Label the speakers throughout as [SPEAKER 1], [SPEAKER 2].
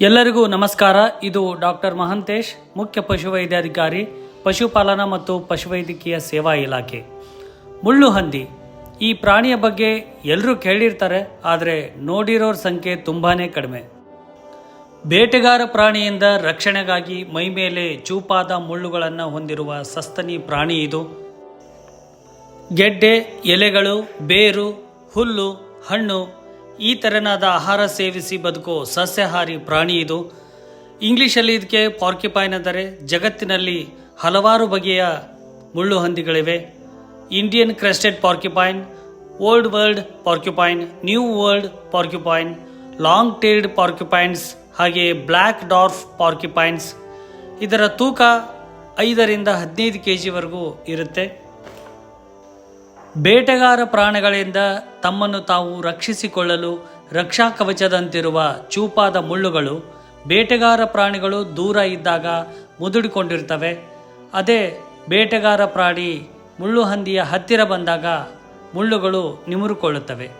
[SPEAKER 1] ಎಲ್ಲರಿಗೂ ನಮಸ್ಕಾರ. ಇದು ಡಾಕ್ಟರ್ ಮಹಂತೇಶ್, ಮುಖ್ಯ ಪಶುವೈದ್ಯಾಧಿಕಾರಿ, ಪಶುಪಾಲನಾ ಮತ್ತು ಪಶುವೈದ್ಯಕೀಯ ಸೇವಾ ಇಲಾಖೆ. ಮುಳ್ಳು ಹಂದಿ. ಈ ಪ್ರಾಣಿಯ ಬಗ್ಗೆ ಎಲ್ಲರೂ ಕೇಳಿರ್ತಾರೆ, ಆದರೆ ನೋಡಿರೋರ ಸಂಖ್ಯೆ ತುಂಬಾ ಕಡಿಮೆ. ಬೇಟೆಗಾರ ಪ್ರಾಣಿಯಿಂದ ರಕ್ಷಣೆಗಾಗಿ ಮೈಮೇಲೆ ಚೂಪಾದ ಮುಳ್ಳುಗಳನ್ನು ಹೊಂದಿರುವ ಸಸ್ತನಿ ಪ್ರಾಣಿ ಇದು. ಗೆಡ್ಡೆ, ಎಲೆಗಳು, ಬೇರು, ಹುಲ್ಲು, ಹಣ್ಣು ಈ ತೆರನಾದ ಆಹಾರ ಸೇವಿಸಿ ಬದುಕೋ ಸಸ್ಯಾಹಾರಿ ಪ್ರಾಣಿ ಇದು. ಇಂಗ್ಲೀಷಲ್ಲಿ ಇದಕ್ಕೆ ಪಾರ್ಕಿಪೈನ್ ಅಂದರೆ ಜಗತ್ತಿನಲ್ಲಿ ಹಲವಾರು ಬಗೆಯ ಮುಳ್ಳು ಹಂದಿಗಳಿವೆ. Indian crested porcupine old world porcupine new world porcupine long tailed porcupines ಹಾಗೆ ಬ್ಲ್ಯಾಕ್ ಡಾರ್ಫ್ ಪಾರ್ಕ್ಯುಪೈನ್ಸ್ ಇದರ ತೂಕ ಐದರಿಂದ ಹದಿನೈದು ಕೆ ಜಿವರೆಗೂ ಇರುತ್ತೆ. ಬೇಟೆಗಾರ ಪ್ರಾಣಿಗಳಿಂದ ತಮ್ಮನ್ನು ತಾವು ರಕ್ಷಿಸಿಕೊಳ್ಳಲು ರಕ್ಷಾ ಕವಚದಂತಿರುವ ಚೂಪಾದ ಮುಳ್ಳುಗಳು ಬೇಟೆಗಾರ ಪ್ರಾಣಿಗಳು ದೂರ ಇದ್ದಾಗ ಮುದುಡಿಕೊಂಡಿರ್ತವೆ. ಅದೇ ಬೇಟೆಗಾರ ಪ್ರಾಣಿ ಮುಳ್ಳು ಹಂದಿಯ ಹತ್ತಿರ ಬಂದಾಗ ಮುಳ್ಳುಗಳು ನಿಮುರುಕೊಳ್ಳುತ್ತವೆ.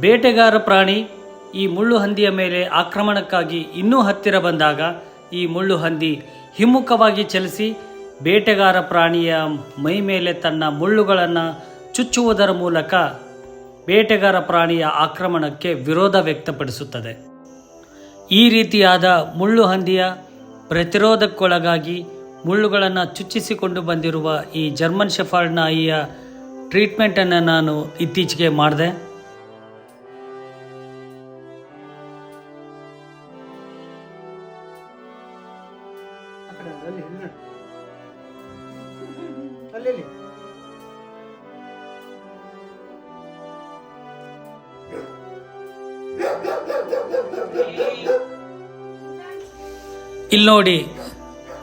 [SPEAKER 1] ಬೇಟೆಗಾರ ಪ್ರಾಣಿ ಈ ಮುಳ್ಳು ಹಂದಿಯ ಮೇಲೆ ಆಕ್ರಮಣಕ್ಕಾಗಿ ಇನ್ನೂ ಹತ್ತಿರ ಬಂದಾಗ ಈ ಮುಳ್ಳು ಹಂದಿ ಹಿಮ್ಮುಖವಾಗಿ ಚಲಿಸಿ ಬೇಟೆಗಾರ ಪ್ರಾಣಿಯ ಮೈ ಮೇಲೆ ತನ್ನ ಮುಳ್ಳುಗಳನ್ನು ಚುಚ್ಚುವುದರ ಮೂಲಕ ಬೇಟೆಗಾರ ಪ್ರಾಣಿಯ ಆಕ್ರಮಣಕ್ಕೆ ವಿರೋಧ ವ್ಯಕ್ತಪಡಿಸುತ್ತದೆ. ಈ ರೀತಿಯಾದ ಮುಳ್ಳು ಹಂದಿಯ ಪ್ರತಿರೋಧಕ್ಕೊಳಗಾಗಿ ಮುಳ್ಳುಗಳನ್ನು ಚುಚ್ಚಿಸಿಕೊಂಡು ಬಂದಿರುವ ಈ ಜರ್ಮನ್ ಶೆಫರ್ಡ್ ನಾಯಿಯ ಟ್ರೀಟ್ಮೆಂಟನ್ನು ನಾನು ಇತ್ತೀಚೆಗೆ ಮಾಡಿದೆ.
[SPEAKER 2] ಅಲ್ಲಿ ಇಲ್ಲಿ ನೋಡಿ.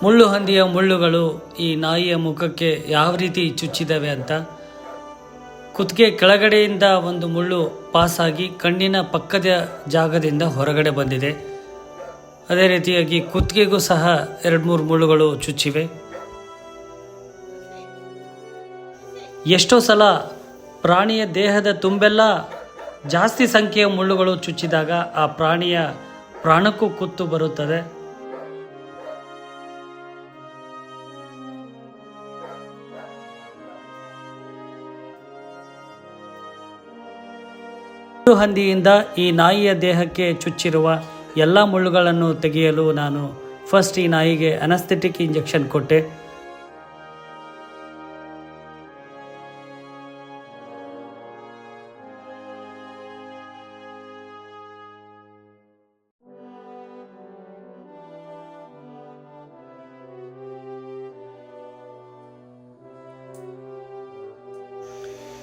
[SPEAKER 1] ಮುಳ್ಳು ಹಂದಿಯ ಮುಳ್ಳುಗಳು ಈ ನಾಯಿಯ ಮುಖಕ್ಕೆ ಯಾವ ರೀತಿ ಚುಚ್ಚಿದವೆ ಅಂತ. ಕುತ್ತಿಗೆ ಕೆಳಗಡೆಯಿಂದ ಒಂದು ಮುಳ್ಳು ಪಾಸಾಗಿ ಕಣ್ಣಿನ ಪಕ್ಕದ ಜಾಗದಿಂದ ಹೊರಗಡೆ ಬಂದಿದೆ. ಅದೇ ರೀತಿಯಾಗಿ ಕುತ್ತಿಗೆಗೂ ಸಹ ಎರಡು ಮೂರು ಮುಳ್ಳುಗಳು ಚುಚ್ಚಿವೆ. ಎಷ್ಟೋ ಸಲ ಪ್ರಾಣಿಯ ದೇಹದ ತುಂಬೆಲ್ಲ ಜಾಸ್ತಿ ಸಂಖ್ಯೆಯ ಮುಳ್ಳುಗಳು ಚುಚ್ಚಿದಾಗ ಆ ಪ್ರಾಣಿಯ ಪ್ರಾಣಕ್ಕೂ ಕುತ್ತು ಬರುತ್ತದೆ. ಹಂದಿಯಿಂದ ಈ ನಾಯಿಯ ದೇಹಕ್ಕೆ ಚುಚ್ಚಿರುವ ಎಲ್ಲ ಮುಳ್ಳುಗಳನ್ನು ತೆಗೆಯಲು ನಾನು ಫಸ್ಟ್ ಈ ನಾಯಿಗೆ ಅನಸ್ಥೆಟಿಕ್ ಇಂಜೆಕ್ಷನ್ ಕೊಟ್ಟೆ.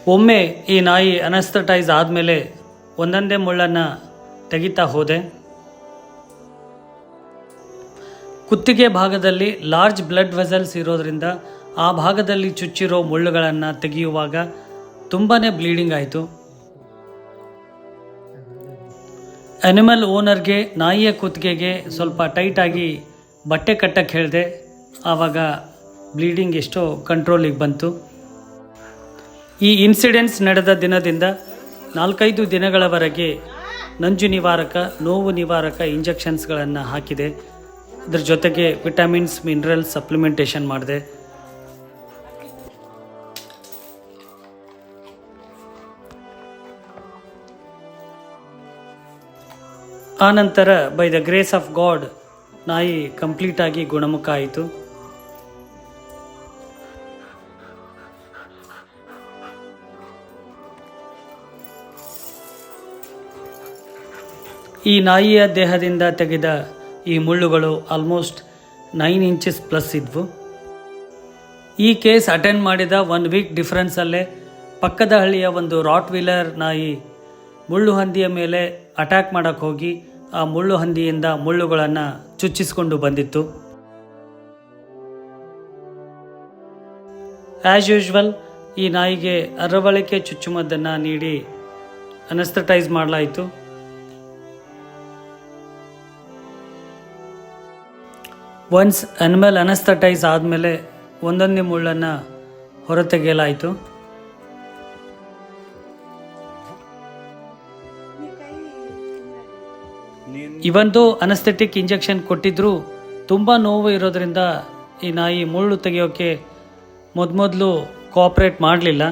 [SPEAKER 1] ಒಮ್ಮೆ ಈ ನಾಯಿ ಅನಸ್ತಟೈಸ್ ಆದಮೇಲೆ ಒಂದೊಂದೇ ಮುಳ್ಳನ್ನು ತೆಗಿತಾ ಹೋದೆ. ಕುತ್ತಿಗೆ ಭಾಗದಲ್ಲಿ ಲಾರ್ಜ್ ಬ್ಲಡ್ ವೆಸಲ್ಸ್ ಇರೋದರಿಂದ ಆ ಭಾಗದಲ್ಲಿ ಚುಚ್ಚಿರೋ ಮುಳ್ಳುಗಳನ್ನು ತೆಗೆಯುವಾಗ ತುಂಬಾ ಬ್ಲೀಡಿಂಗ್ ಆಯಿತು. ಅನಿಮಲ್ ಓನರ್ಗೆ, ನಾಯಿಯ ಕುತ್ತಿಗೆಗೆ ಸ್ವಲ್ಪ ಟೈಟಾಗಿ ಬಟ್ಟೆ ಕಟ್ಟಕ್ಕೆ ಹೇಳಿದೆ. ಆವಾಗ ಬ್ಲೀಡಿಂಗ್ ಎಷ್ಟೋ ಕಂಟ್ರೋಲಿಗೆ ಬಂತು. ಈ ಇನ್ಸಿಡೆಂಟ್ಸ್ ನಡೆದ ದಿನದಿಂದ ನಾಲ್ಕೈದು ದಿನಗಳವರೆಗೆ ನಂಜು ನಿವಾರಕ, ನೋವು ನಿವಾರಕ ಇಂಜೆಕ್ಷನ್ಸ್ಗಳನ್ನು ಹಾಕಿದೆ. ಅದ್ರ ಜೊತೆಗೆ ವಿಟಮಿನ್ಸ್ ಮಿನರಲ್ಸ್ ಸಪ್ಲಿಮೆಂಟೇಷನ್ ಮಾಡಿದೆ. ಆನಂತರ by the grace of God ನಾಯಿ ಕಂಪ್ಲೀಟಾಗಿ ಗುಣಮುಖ ಆಯಿತು. ಈ ನಾಯಿಯ ದೇಹದಿಂದ ತೆಗೆದ ಈ ಮುಳ್ಳುಗಳು ಆಲ್ಮೋಸ್ಟ್ ನೈನ್ ಇಂಚಸ್ ಪ್ಲಸ್ ಇದ್ವು. ಈ ಕೇಸ್ ಅಟೆಂಡ್ ಮಾಡಿದ ಒನ್ ವೀಕ್ ಡಿಫ್ರೆನ್ಸಲ್ಲೇ ಪಕ್ಕದ ಹಳ್ಳಿಯ ಒಂದು ರಾಟ್ ವೀಲರ್ ನಾಯಿ ಮುಳ್ಳು ಹಂದಿಯ ಮೇಲೆ ಅಟ್ಯಾಕ್ ಮಾಡೋಕ್ಕೆ ಹೋಗಿ ಆ ಮುಳ್ಳು ಹಂದಿಯಿಂದ ಮುಳ್ಳುಗಳನ್ನು ಚುಚ್ಚಿಸಿಕೊಂಡು ಬಂದಿತ್ತು. ಆ್ಯಸ್ ಯೂಶ್ವಲ್ ಈ ನಾಯಿಗೆ ಅರವಳಿಕೆ ಚುಚ್ಚುಮದ್ದನ್ನು ನೀಡಿ ಅನಸ್ತಟೈಸ್ ಮಾಡಲಾಯಿತು. ಒನ್ಸ್ ಅನಿಮಲ್ ಅನಸ್ತಟೈಸ್ ಆದಮೇಲೆ ಒಂದೊಂದೇ ಮುಳ್ಳನ್ನು ಹೊರತೆಗೆಯಲಾಯಿತು. ಇವಂದು ಅನಸ್ಥೆಟಿಕ್ ಇಂಜೆಕ್ಷನ್ ಕೊಟ್ಟಿದ್ರು, ತುಂಬ ನೋವು ಇರೋದ್ರಿಂದ ಈ ನಾಯಿ ಮುಳ್ಳು ತೆಗೆಯೋಕ್ಕೆ ಮೊದಮೊದಲು ಕೋಆಪ್ರೇಟ್ ಮಾಡಲಿಲ್ಲ.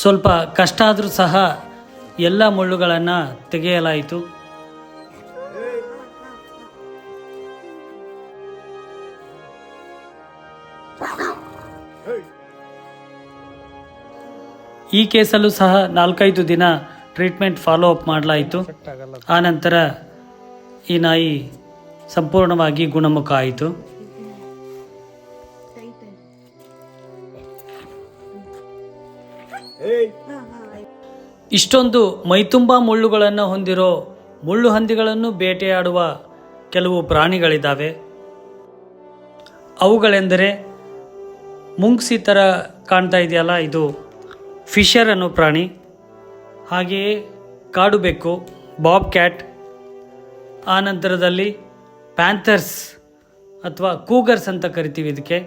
[SPEAKER 1] ಸ್ವಲ್ಪ ಕಷ್ಟ ಆದರೂ ಸಹ ಎಲ್ಲ ಮುಳ್ಳುಗಳನ್ನು ತೆಗೆಯಲಾಯಿತು. ಈ ಕೇಸಲ್ಲೂ ಸಹ ನಾಲ್ಕೈದು ದಿನ ಟ್ರೀಟ್ಮೆಂಟ್ ಫಾಲೋ ಅಪ್ ಮಾಡಲಾಯಿತು. ಆ ನಂತರ ಈ ನಾಯಿ ಸಂಪೂರ್ಣವಾಗಿ ಗುಣಮುಖ ಆಯಿತು. ಇಷ್ಟೊಂದು ಮೈತುಂಬ ಮುಳ್ಳುಗಳನ್ನು ಹೊಂದಿರೋ ಮುಳ್ಳು ಹಂದಿಗಳನ್ನು ಬೇಟೆಯಾಡುವ ಕೆಲವು ಪ್ರಾಣಿಗಳಿದ್ದಾವೆ ಅವುಗಳೆಂದರೆ ಮುಂಗ್ಸಿ ಥರ ಕಾಣ್ತಾ ಇದೆಯಲ್ಲ, ಇದು ಫಿಶರ್ ಅನ್ನೋ ಪ್ರಾಣಿ. ಹಾಗೆಯೇ ಕಾಡು ಬೆಕ್ಕು ಬಾಬ್ ಕ್ಯಾಟ್ ಆ ನಂತರದಲ್ಲಿ ಪ್ಯಾಂಥರ್ಸ್ ಅಥವಾ ಕೂಗರ್ಸ್ ಅಂತ ಕರಿತೀವಿ ಇದಕ್ಕೆ.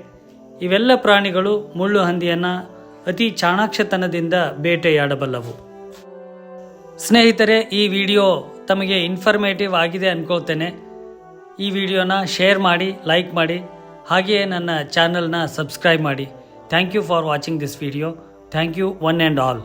[SPEAKER 1] ಇವೆಲ್ಲ ಪ್ರಾಣಿಗಳು ಮುಳ್ಳು ಹಂದಿಯನ್ನು ಅತಿ ಚಾಣಾಕ್ಷತನದಿಂದ ಬೇಟೆಯಾಡಬಲ್ಲವು. ಸ್ನೇಹಿತರೆ, ಈ ವಿಡಿಯೋ ತಮಗೆ ಇನ್ಫಾರ್ಮೇಟಿವ್ ಆಗಿದೆ ಅಂದ್ಕೊಳ್ತೇನೆ ಈ ವಿಡಿಯೋನ ಶೇರ್ ಮಾಡಿ ಲೈಕ್ ಮಾಡಿ, ಹಾಗೆಯೇ ನನ್ನ ಚಾನಲ್ನ ಸಬ್ಸ್ಕ್ರೈಬ್ ಮಾಡಿ. Thank you for watching this video thank you one and all